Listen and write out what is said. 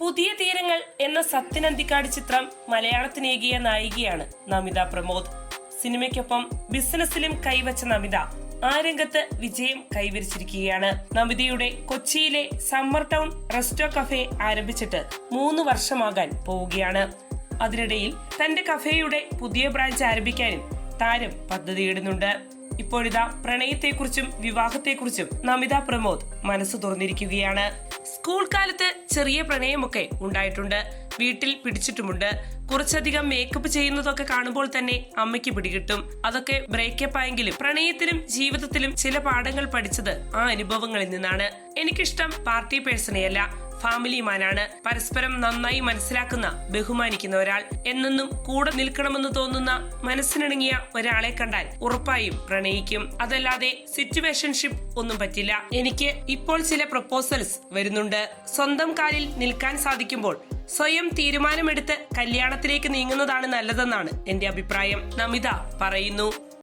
പുതിയ തീരങ്ങൾ എന്ന സത്യനന്തിക്കാട് ചിത്രം മലയാളത്തിനേകിയ നായികയാണ് നമിത പ്രമോദ്. സിനിമയ്ക്കൊപ്പം ബിസിനസ്സിലും കൈവച്ച നമിത. ആ രംഗത്ത് വിജയം കൈവരിച്ചിരിക്കുകയാണ്. നമിതയുടെ കൊച്ചിയിലെ സമ്മർ ടൗൺ റെസ്റ്റോ കഫേ ആരംഭിച്ചിട്ട് മൂന്ന് വർഷമാകാൻ പോവുകയാണ്. അതിനിടയിൽ തന്റെ കഫേയുടെ പുതിയ ബ്രാഞ്ച് ആരംഭിക്കാനും താരം പദ്ധതിയിടുന്നുണ്ട്. ഇപ്പോഴിതാ പ്രണയത്തെക്കുറിച്ചും വിവാഹത്തെക്കുറിച്ചും നമിത പ്രമോദ് മനസ്സ് തുറന്നിരിക്കുകയാണ്. സ്കൂൾ കാലത്ത് ചെറിയ പ്രണയമൊക്കെ ഉണ്ടായിട്ടുണ്ട്. വീട്ടിൽ പിടിച്ചിട്ടുമുണ്ട്. കുറച്ചധികം മേക്കപ്പ് ചെയ്യുന്നതൊക്കെ കാണുമ്പോൾ തന്നെ അമ്മയ്ക്ക് പിടികിട്ടും. അതൊക്കെ ബ്രേക്കപ്പ് ആയെങ്കിലും പ്രണയത്തിലും ജീവിതത്തിലും ചില പാഠങ്ങൾ പഠിച്ചത് ആ അനുഭവങ്ങളിൽ നിന്നാണ്. എനിക്കിഷ്ടം പാർട്ടി പേഴ്സണെയല്ല ഫാമിലി മാനാണ് പരസ്പരം നന്നായി മനസ്സിലാക്കുന്ന ബഹുമാനിക്കുന്ന ഒരാൾ. എന്നെന്നും കൂടെ നിൽക്കണമെന്ന് തോന്നുന്ന മനസ്സിനിണങ്ങിയ ഒരാളെ കണ്ടാൽ ഉറപ്പായും പ്രണയിക്കും. അതല്ലാതെ സിറ്റുവേഷൻഷിപ്പ് ഒന്നും പറ്റില്ല. എനിക്ക് ഇപ്പോൾ ചില പ്രപ്പോസൽസ് വരുന്നുണ്ട്. സ്വന്തം കാലിൽ നിൽക്കാൻ സാധിക്കുമ്പോൾ സ്വയം തീരുമാനമെടുത്ത് കല്യാണത്തിലേക്ക് നീങ്ങുന്നതാണ് നല്ലതെന്നാണ് എന്റെ അഭിപ്രായം. നമിത പറയുന്നു.